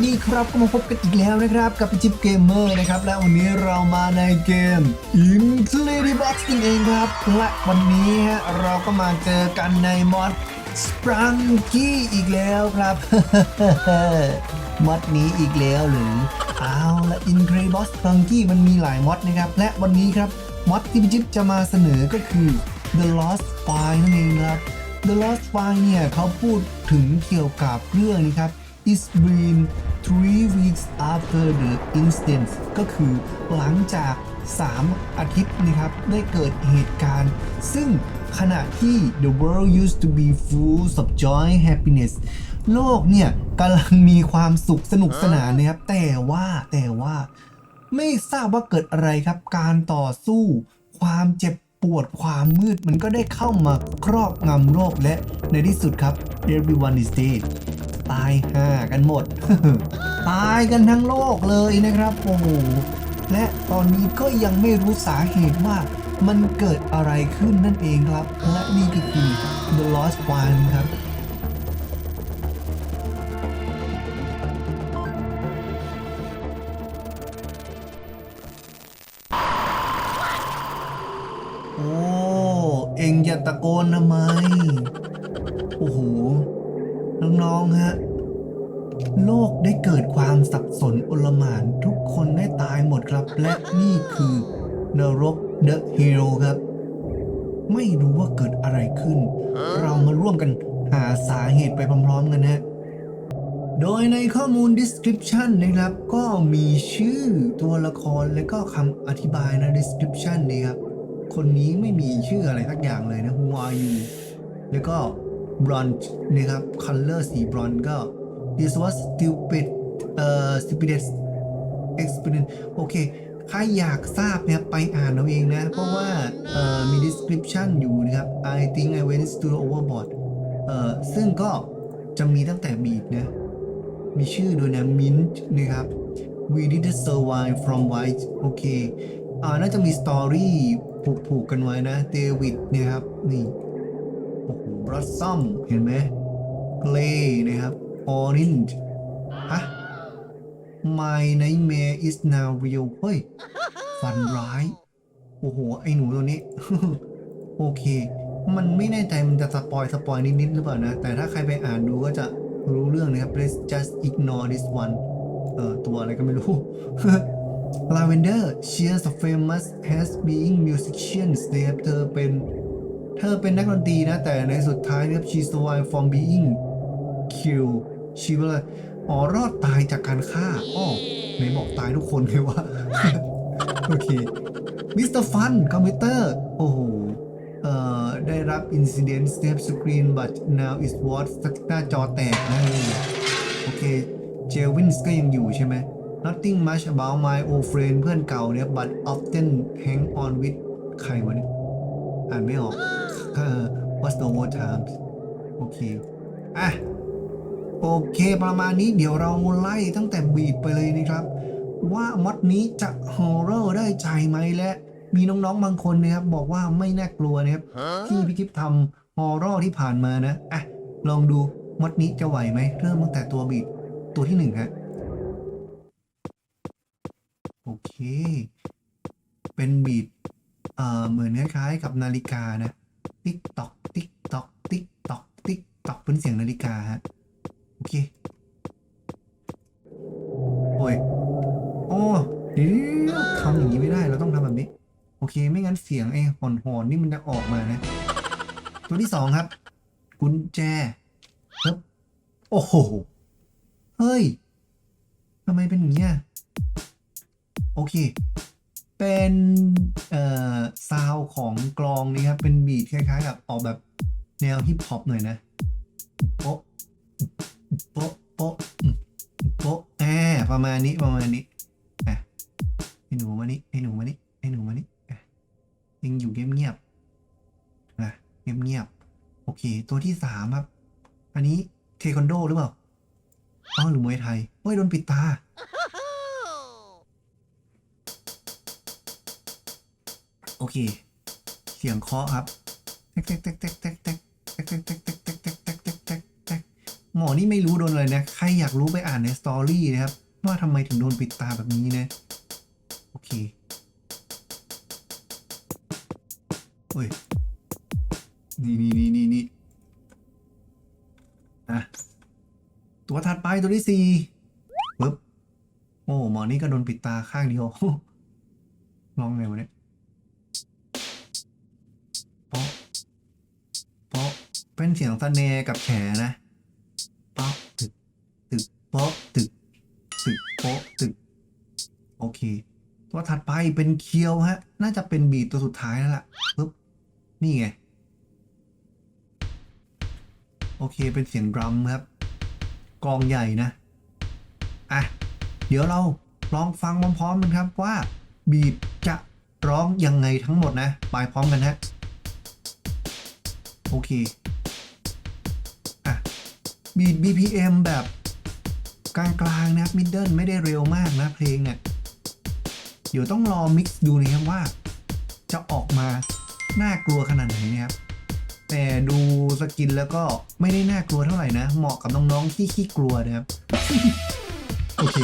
ดีครับก็มาพบกันอีกแล้วนะครับ กับพิจิ๊บเกมเมอร์นะครับ และวันนี้เรามาในเกม Infinity Box นั่นเองครับ และวันนี้ฮะเราก็มาเจอกันในมอด s p r u n k y อีกแล้วครับ มอดนี้อีกแล้วหรือเอาละ i n c r e b o x s p r u n k y มันมีหลายมอดนะครับ และวันนี้ครับมอดที่พี่จิ๊บจะมาเสนอก็คือ The Lost File นั่นเองครับ The Lost File เนี่ยเขาพูดถึงเกี่ยวกับเรื่องนี้ครับ It's been three weeks after the incident ก็คือหลังจาก 3 อาทิตย์นะครับ ได้เกิดเหตุการณ์ ซึ่งขณะที่ the world used to be full of joy happiness โลกเนี่ยกำลังมีความสุขสนุกสนานนะครับ แต่ว่าแต่ว่าไม่ทราบว่าเกิดอะไรครับ การต่อสู้ ความเจ็บปวดความมืดมันก็ได้เข้ามาครอบงำโลกและในที่สุดครับ everyone is dead ตายห่ากันหมด ตายกันทั้งโลกเลยนะครับโอ้โหและตอนนี้ก็ยังไม่รู้สาเหตุว่ามันเกิดอะไรขึ้นนั่นเองครับ และนี่ก็คือ The Lost One ครับโอ้เอ็งอย่าตะโกนทำไม สับสนอลหม่านทุกคนได้ตายหมดครับ และนี่คือนรกเดอะฮีโร่ครับ ไม่รู้ว่าเกิดอะไรขึ้น เรามาร่วมกันหาสาเหตุไปพร้อมๆกันฮะโดยในข้อมูล description นะครับ ก็มีชื่อตัวละครและก็คำอธิบายนะ description นี่ครับ คนนี้ไม่มีชื่ออะไรสักอย่างเลยนะ Who are you แล้วก็ bronze นะครับ color สี bronze ก็ this was stupid เอ่อ stupidest experience โอเค ใครอยากทราบเนี่ยไปอ่านเอาเองนะ เพราะว่าเอ่อมี description อยู่นะครับ I think I went to the overboard เอ่อซึ่งก็จะมีตั้งแต่บีดนะมีชื่อด้วยนะ Mint นะครับ We didn't survive from white โอเคอ่าน่าจะมีสตอรี่ผูกผูกกันไว้นะเดวิดนี่ยครับ นี่โอ้โหบลัซซัมเห็นไหมเกรนะครับออรินจ์ฮะ My nightmare is now real เฮ้ย ฝันร้าย โอ้โห ไอหนูตัวนี้ โอเค มันไม่แน่ใจมันจะสปอยสปอยนิดๆหรือเปล่านะ แต่ถ้าใครไปอ่านดูก็จะรู้เรื่องนะครับ Let's just ignore this one เออตัวอะไรก็ไม่รู้ Lavender she's a famous as being musicians นะครับเธอเป็น เธอเป็นนักดนตรีนะ แต่ในสุดท้ายนะครับ she survived from being killed she was อ๋อรอดตายจากการฆ่าอ้อไหนบอกตายทุกคนเลยว่าโอเคมิสเตอร์ฟันคอมพิวเตอร์ โอ้โหเอ่อได้รับ incident step screen but now is what หน้าจอแตกนะโอเคเจวินส์ก็ยังอยู่ใช่ไหม Nothing much about my old friend เพื่อนเก่าเนี่ย but often hang on with ใครวะเนี่ยอ่านไม่ออกเออ What's the word times โอเค อะ โอเคประมาณนี้เดี๋ยวเราไล่ตั้งแต่บีดไปเลยนะครับ ว่ามัดนี้จะฮอร์เรอร์ได้ใจไหมและมีน้องๆบางคนนะครับบอกว่าไม่น่ากลัวนะครับที่พี่กิฟทำฮอร์เรอร์ที่ผ่านมานะอะลองดูมัดนี้จะไหวไหมเริ่มตั้งแต่ตัวบีดตัวที่หนึ่งฮะโอเค เป็นบีดเอ่อเหมือนคล้ายๆกับนาฬิกานะ ติ๊กตอก ติ๊กตอก ติ๊กตอก ติ๊กตอกเป็นเสียงนาฬิกาฮะ โอเคโอ้ยโอ้เดี๋ยวทำอย่างนี้ไม่ได้เราต้องทำแบบนี้ โอเค ไม่งั้นเสียงไอ้หอนหอนนี่มันจะออกมานะ ตัวที่สองครับ กุญแจครับโอ้โหเฮ้ยทำไมเป็นอย่างนี้ยโอเค เป็นเอ่อซาวของกลองนี่ครับ เป็นบีทคล้ายๆกับออกแบบแนวฮิปฮอปหน่อยนะ ป๊ะโป๊ะอืมโป๊ะแอประมาณนี้ประมาณนี้อะไอ้หนูมานี่ไอ้หนูมานี่ไอ้หนูมานี่อะยังอยู่เงียบๆนะเงียบๆโอเค ตัวที่สามครับ อันนี้เทควันโดหรือเปล่าอ๋อหรือมวยไทยเฮ้ยโดนปิดตาโอเค เสียงเคาะครับ แตกแตกแตกแตกแตก มอนี่ไม่รู้โดนอะไรนะ ใครอยากรู้ไปอ่านในสตอรี่นะครับ ว่าทำไมถึงโดนปิดตาแบบนี้นะ โอเคเฮ้ย นี่นี่นี่นี่นี่อะ ตัวถัดไปตัวที่สี่ปึ๊บ โอ้หมอนี่ก็โดนปิดตาข้างเดียว ลองไงวะเนี่ยโป๊ะโป๊ะเป็นเสียงสเนกับแฉนะ โป๊ะตึกตึกโป๊ะตึกตึกโป๊ะตึก โอเค ตัวถัดไปเป็นเคียวฮะ น่าจะเป็นบีตัวสุดท้ายแล้วล่ะปึ๊บนี่ไง โอเคเป็นเสียงดรัมครับ กองใหญ่นะ อะ เดี๋ยวเราลองฟังพร้อมๆกันครับว่า บีทจะร้องยังไงทั้งหมดนะ ไปพร้อมกันฮะ โอเค บีท BPM แบบกลางๆนะครับมิดเดิลไม่ได้เร็วมากนะเพลงเนี่ย เดี๋ยวต้องรอมิกซ์ดูนะครับว่า จะออกมาน่ากลัวขนาดไหนนะครับแต่ดูสกินแล้วก็ไม่ได้น่ากลัวเท่าไหร่นะ เหมาะกับน้องๆที่ขี้กลัวนะครับ โอเค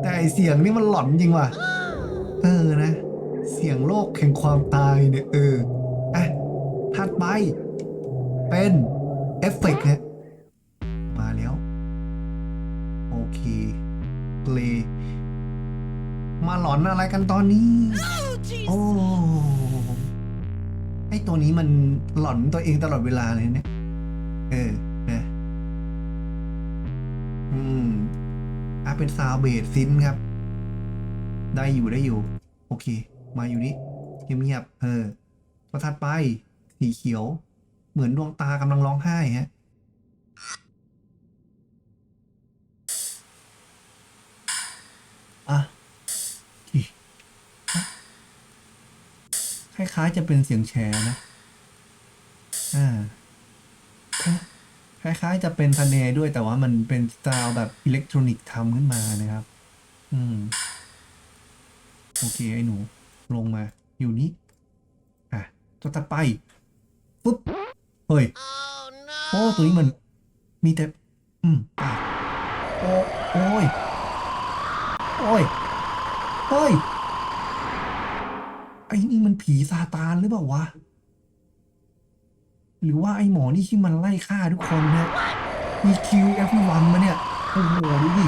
แต่ไอเสียงนี่มันหลอนจริงว่ะ เออนะ เสียงโลกแห่งความตายเนี่ย เออ อะถัดไป เป็น เอฟเฟกต์ฮะมาแล้ว โอเคเพลงมาหลอนอะไรกันตอนนี้ โอ้ไอตัวนี้มันหลอนตัวเองตลอดเวลาเลยเนี่ย เออนะอืมอะเป็นซาวเบสซินครับ ได้อยู่ได้อยู่ โอเค มาอยู่นี่เงียบๆเออตัวถัดไปสีเขียว เหมือนดวงตากำลังร้องไห้ฮะอะคล้ายๆจะเป็นเสียงแชร์นะ อ่า คล้ายๆจะเป็นสเนด้วยแต่ว่ามันเป็นสไตล์แบบอิเล็กทรอนิกส์ทำขึ้นมานะครับ อืม โอเค ไอ้หนู ลงมา อยู่นี้ อะ ตัวต่อไปปุ๊บ เฮ้ย โอ้ตัวนี้มัน มีแต่ อืมปากโอ้โอ้ย โอ้ย เฮ้ย ไอ้นี่มันผีซาตานหรือเปล่าวะ หรือว่าไอ้หมอนี่ที่มันไล่ฆ่าทุกคนนะมีคิวเอฟวันมาเนี่ย โอ้โหดูดิ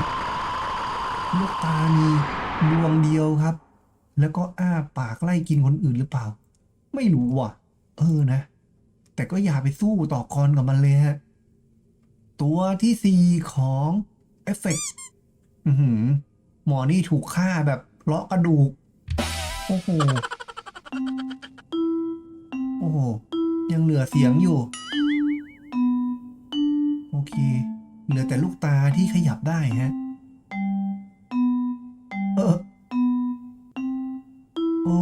ลูกตามีดวงเดียวครับ แล้วก็อ้าปากไล่กินคนอื่นหรือเปล่า ไม่รู้ว่ะ เออนะ แต่ก็อย่าไปสู้ต่อกรกับมันเลยฮะ ตัวที่สี่ของเอฟเฟกต์อื้อหือหมอนี่ถูกฆ่าแบบเลาะกระดูก โอ้โห โอ้โห ยังเหลือเสียงอยู่ โอเค เหลือแต่ลูกตาที่ขยับได้ฮะ เออ โอ้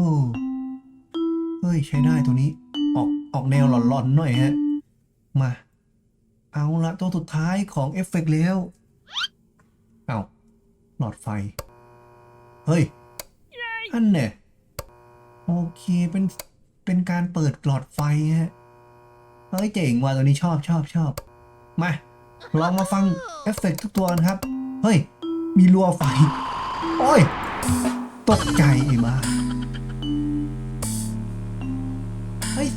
เฮ้ย ใช้ได้ตัวนี้ ออกออกแนวหลอนๆหน่อยฮะ มา เอาละตัวสุดท้ายของเอฟเฟกต์แล้ว เอาหลอดไฟ เฮ้ย อันเนี่ย โอเค เป็น เป็นการเปิดหลอดไฟฮะ เฮ้ย เจ๋งว่ะตัวนี้ชอบชอบชอบ มา ลองมาฟังเอฟเฟกต์ทุกตัวนะครับ เฮ้ย มีรัวไฟ โอ้ย ตกใจไอ้บ้า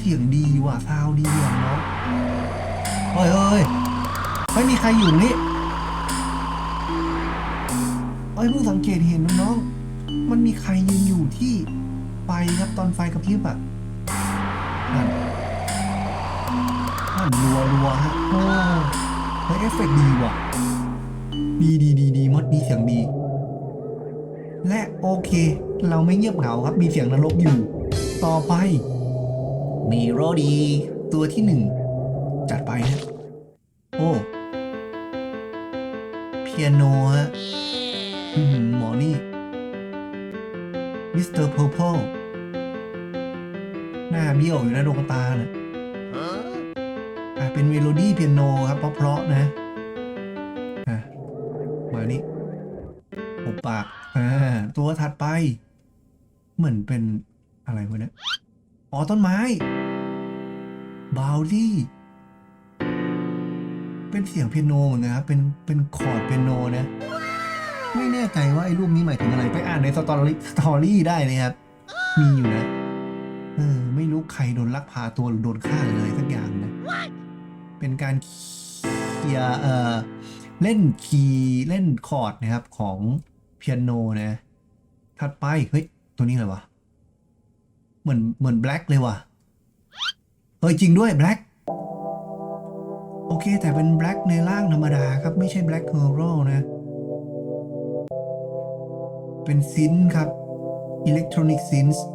เสียงดีว่ะซาวด์ดีว่ะเนาะเฮ้ยเฮ้ยไม่มีใครอยู่นี่เฮ้ยเพิ่งสังเกตเห็นน้องๆมันมีใครยืนอยู่ที่ไฟครับตอนไฟกระพริบอะนั่นนั่นรัวรัวฮะโอ้เฮ้ยเอฟเฟกต์ดีว่ะ ดีดีดีดีมดมีเสียงดี และโอเค เราไม่เงียบเหงาครับมีเสียงนรกอยู่ ต่อไป มโรดีตัวที่หนึ่งจัดไปฮะโอ้เปียโนฮะอือหือหมอนี่มิสเตอร์เพอร์เพลหน้าเบี้ยวอยู่นะดวงตาเน่ะอะเป็นเมโลดี้เปียโนครับเพราะๆนะอะมานี่หุบปากอ่าตัวถัดไป เหมือนเป็นอะไรวะเนี่ย อ๋อต้นไม้บาวลี่เป็นเสียงเปียโนเหมือนกันครับเป็นเป็นคอร์ดเปียโนนะไม่แน่ใจว่าไอ้รูปนี้หมายถึงอะไรไปอ่านในสตอรี่สตอรี่ได้นะครับ มีอยู่นะเออไม่รู้ใครโดนลักพาตัวหรือโดนฆ่าหรืออะไรสักอย่างนะ เป็นการเคลียร์เออเล่นคีย์เล่นคอร์ดนะครับของเปียโนนะถัดไปเฮ้ยตัวนี้อะไรวะ เหมือนเหมือนแบล็กเลยว่ะเฮ้ยจริงด้วยแบล็กโอเค แต่เป็นแบล็กในร่างธรรมดาครับ ไม่ใช่แบล็กเฮอร์โรนะ เป็นซินครับอิเล็กทรอนิกซินส์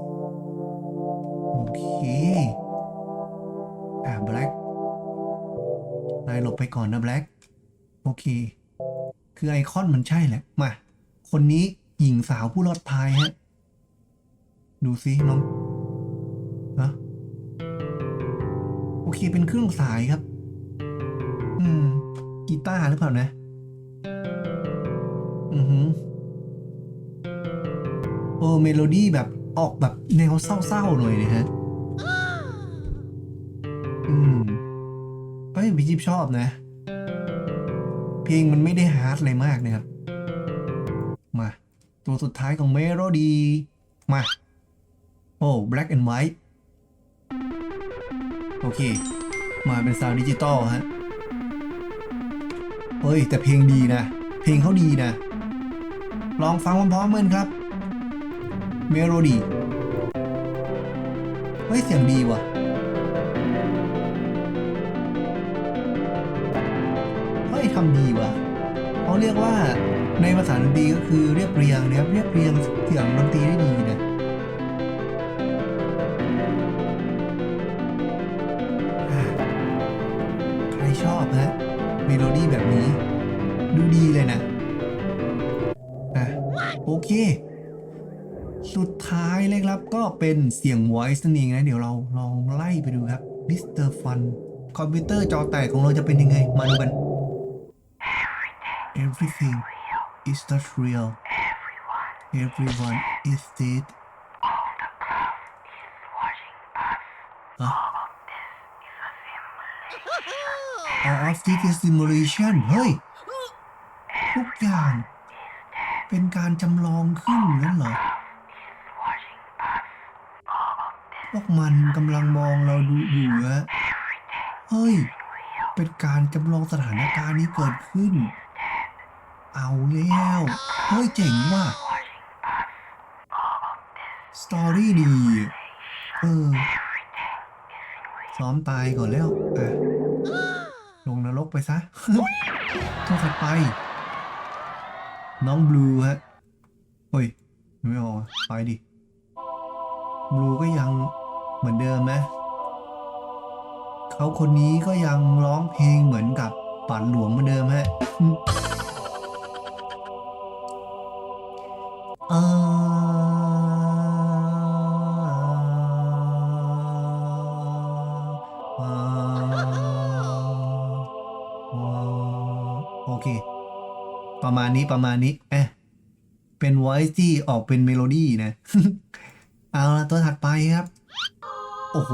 โอเค อ่าแบล็กนายหลบไปก่อนนะแบล็กโอเค คือไอคอนมันใช่แหละ มา คนนี้หญิงสาวผู้รอดตายฮะ ดูซิน้อง ฮะโอเคเป็นเครื่องสายครับ อืม กีตาร์หรือเปล่านะ อือหือโอ้เมโลดี้แบบออกแบบแนวเศร้าๆหน่อยนะฮะ อืมเอ้ยพี่จิ๊บชอบนะ เพลงมันไม่ได้ฮาร์ดอะไรมากนะครับ มา ตัวสุดท้ายของเมโลดี้มา โอ้ black and white โอเค มาเป็นซาวด์ดิจิตอลฮะเฮ้ย แต่เพลงดีนะ เพลงเขาดีนะ ลองฟังพร้อมๆกันครับ เมโลดี้เฮ้ย เสียงดีว่ะเฮ้ยทำดีว่ะเขาเรียกว่าในภาษาดนตรีก็คือเรียบเรียงนะครับเรียบเรียงเสียงดนตรีได้ดีนะ แบบนี้ ดูดีเลยนะอะโอเค สุดท้ายเลยครับก็เป็นเสียง voice นั่นเองนะ เดี๋ยวเราลองไล่ไปดูครับ Mr. Fun คอมพิวเตอร์จอแตกของเราจะเป็นยังไง มาดูกัน Everything is not real Everyone is dead ฮะ All of this is simulation เฮ้ย ทุกอย่าง เป็นการจำลองขึ้นนั่นเหรอ พวกมันกำลังมองเราดูอยู่ฮะเฮ้ย เป็นการจำลองสถานการณ์นี้เกิดขึ้น เอาแล้ว เฮ้ยเจ๋งว่ะสตอรี่ดี เออ ซ้อมตายก่อนแล้วอะ ไปซะตัวถัดไป น้องบลูฮะเฮ้ยไม่ออกไปดิบลูก็ยังเหมือนเดิมไหมเขาคนนี้ก็ยังร้องเพลงเหมือนกับปัดหลวงเหมือนเดิมฮะอืม ประมาณนี้เอ๊ะเป็น voice ที่ออกเป็นเมโลดี้นะ เอาละตัวถัดไปครับ โอ้โห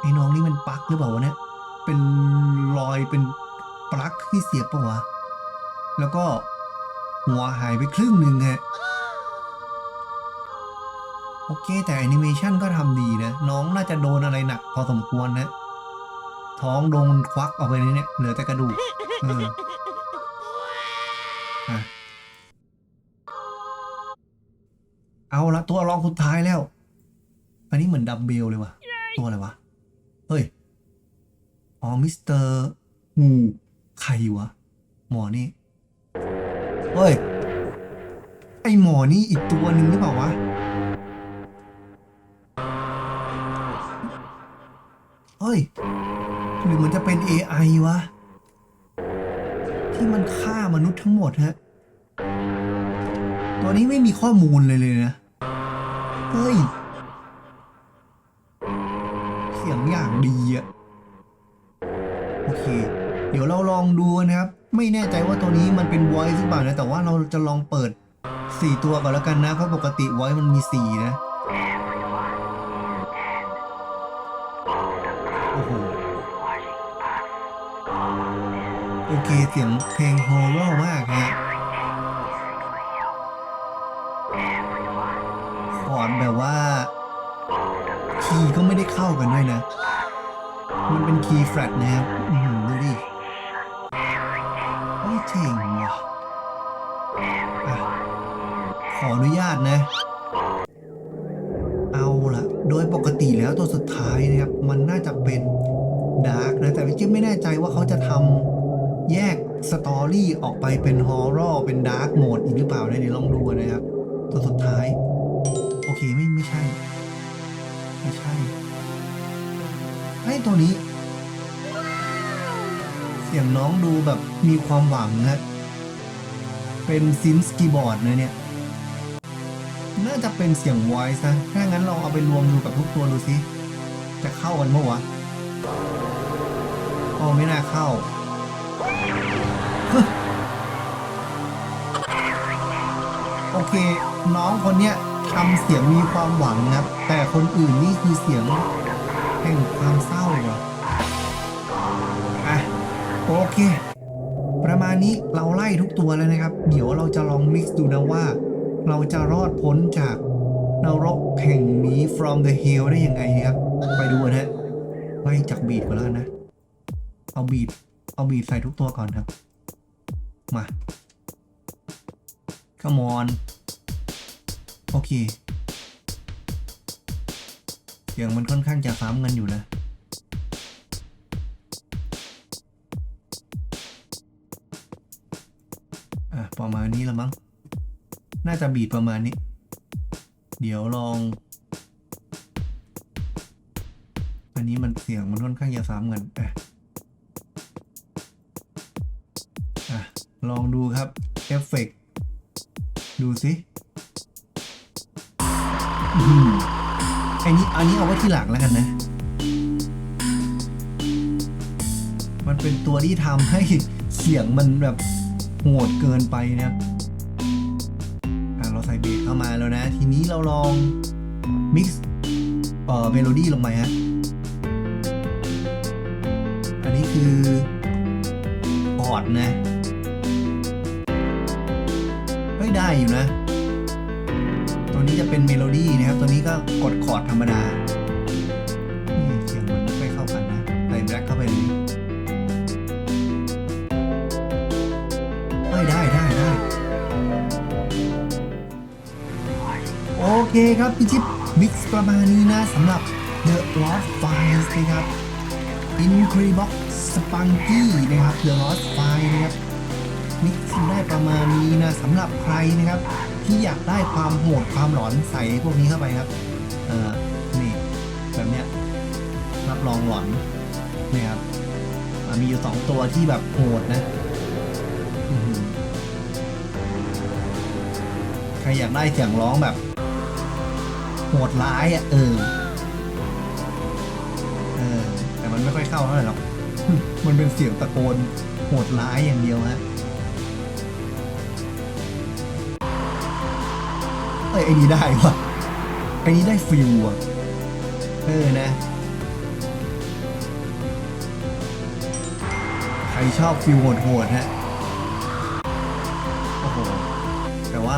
ไอ้น้องนี่มันปลั๊กหรือเปล่าวะเนี่ย เป็นรอยเป็นปลั๊กที่เสียบปะวะ แล้วก็หัวหายไปครึ่งหนึ่งฮะ โอเค แต่แอนิเมชันก็ทำดีนะ น้องน่าจะโดนอะไรหนักพอสมควรนะ ท้องโดนควักออกไปเลยเนี่ย เหลือแต่กระดูก เออ เอาละตัวรองสุดท้ายแล้ว อันนี้เหมือนดับเบลเลยว่ะตัวอะไรวะ เฮ้ย อ๋อ มิสเตอร์งูใครวะ หมอนี่ เฮ้ย ไอหมอนี่อีกตัวหนึ่งหรือเปล่าวะ เฮ้ย หรือมันจะเป็น AI วะ ที่มันฆ่ามนุษย์ทั้งหมดฮะ ตัวนี้ไม่มีข้อมูลเลยเลยนะ เฮ้ย เสียงอย่างดีอะโอเค เดี๋ยวเราลองดูนะครับ ไม่แน่ใจว่าตัวนี้มันเป็น voice หรือเปล่านะ แต่ว่าเราจะลองเปิด 4 ตัวก่อนแล้วกันนะ เพราะปกติ voice มันมี 4 นะโอ้โหโอเค เสียงเพลงฮอร์เรมากฮะ อร์ดแบบว่าคีย์ก็ไม่ได้เข้ากันด้วยนะ มันเป็นคีย์แฟลตนะครับอือหือดูดิโอ้เจ๋งว่ะอะขออนุญาตนะ เอาละโดยปกติแล้วตัวสุดท้ายนะครับ มันน่าจะเป็นดาร์กนะ แต่พี่จิ๊บไม่แน่ใจว่าเขาจะทำแยกสตอรี่ออกไปเป็นฮอร์รเป็นดาร์กโหมดอีกหรือเปล่านะเดี๋ยวลองดูนะครับ ตัวสุดท้าย ใช่ ไม่ใช่ไอ้ตัวนี้ เสียงน้องดูแบบมีความหวังนะเป็นซินสกีบอร์ดนะเนี่ย น่าจะเป็นเสียง voice นะ ถ้างั้นลองเอาไปรวมดูกับทุกตัวดูสิ จะเข้ากันเมื่อวะอ๋อไม่น่าเข้าโอเค น้องคนเนี้ย ทำเสียงมีความหวังนะแต่คนอื่นนี่คือเสียงแห่งความเศร้าอะโอเค ประมาณนี้เราไล่ทุกตัวแล้วนะครับ เดี๋ยวเราจะลองมิกซ์ดูนะว่า เราจะรอดพ้นจากนรกแห่งนี้ from the hell ได้ยังไงครับ ไปดูกันฮะไล่จากบีดก่อนแล้วกันนะ เอาบีดเอาบีดใส่ทุกตัวก่อนครับ มา come on โอเค เสียงมันค่อนข้างจะซ้ำกันอยู่นะอะประมาณนี้ละมั้ง น่าจะบีดประมาณนี้ เดี๋ยวลอง อันนี้มันเสียงมันค่อนข้างจะซ้ำกันอะอะ ที่หลังแล้วกันนะ มันเป็นตัวที่ทำให้เสียงมันแบบโหดเกินไปนะครับเราใส่เบสเข้ามาแล้วนะ ทีนี้เราลองมิกซ์เอ่อเมโลดี้ลงไปฮะ อันนี้คือคออดนะเฮ้ยได้อยู่นะ ตัวนี้จะเป็นเมโลดี้นะครับ ตัวนี้ก็กดคอร์ดธรรมดา คครับพี่ชิปมิกซ์ประมาณนี้นะสำหรับ The Lost Files นะครับ Incredibox Spunky นะครับ The Lost File นะครับมิกซ์ได้ประมาณนี้นะสำหรับใครนะครับ ที่อยากได้ความโหดความหลอนใส่พวกนี้เข้าไปครับเออนี่แบบเนี้ยรับรองหลอนนี่ครับมีอยู่สองตัวที่แบบโหดนะใครอยากได้เสียงร้องแบบ โหดร้ายอะเออเออแต่มันไม่ค่อยเข้าเท่าไหร่หรอกมันเป็นเสียงตะโกนโหดร้ายอย่างเดียวฮะเอ้ยไอ้นี้ได้วะไอ้นี้ได้ฟิลอะเออนะใครชอบฟิลโหดๆฮะ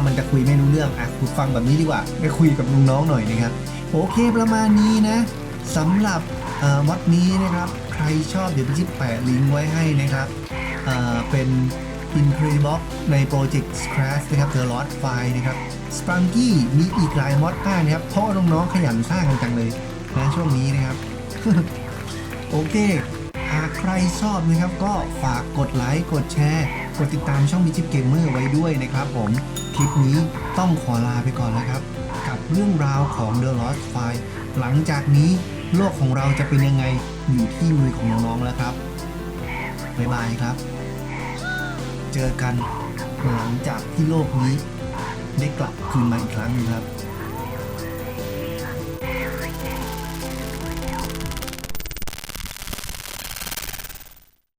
มันจะคุยไม่รู้เรื่องอะคุณฟังแบบนี้ดีกว่าไปคุยกับลุงน้องหน่อยนะครับ โอเคประมาณนี้นะสำหรับวัดนี้นะครับ ใครชอบเดี๋ยวพี่จิ๊บแปะลิงก์ไว้ให้นะครับเอ่อเป็น i n c r e b o x ในโปรเจกต์ Scratch นะครับ The Lost File นะครับ Spunky มีอีกหลายมอดมากนะครับ เพราะน้องๆขยันสร้างกันจังเลยนะช่วงนี้นะครับ โอเค หากใครชอบนะครับก็ฝากกดไลค์ กดแชร์ ดติดตามช่องมิจิ g เกมเมอร์ไว้ด้วยนะครับผมคลิปนี้ต้องขอลาไปก่อนแล้วครับ กับเรื่องราวของ The Lost File หลังจากนี้โลกของเราจะเป็นยังไงอยู่ที่มือของน้องๆแล้วครับบ๊ายบายครับ เจอกันหลังจากที่โลกนี้ได้กลับคืนมาอีกครั้งนึงครับ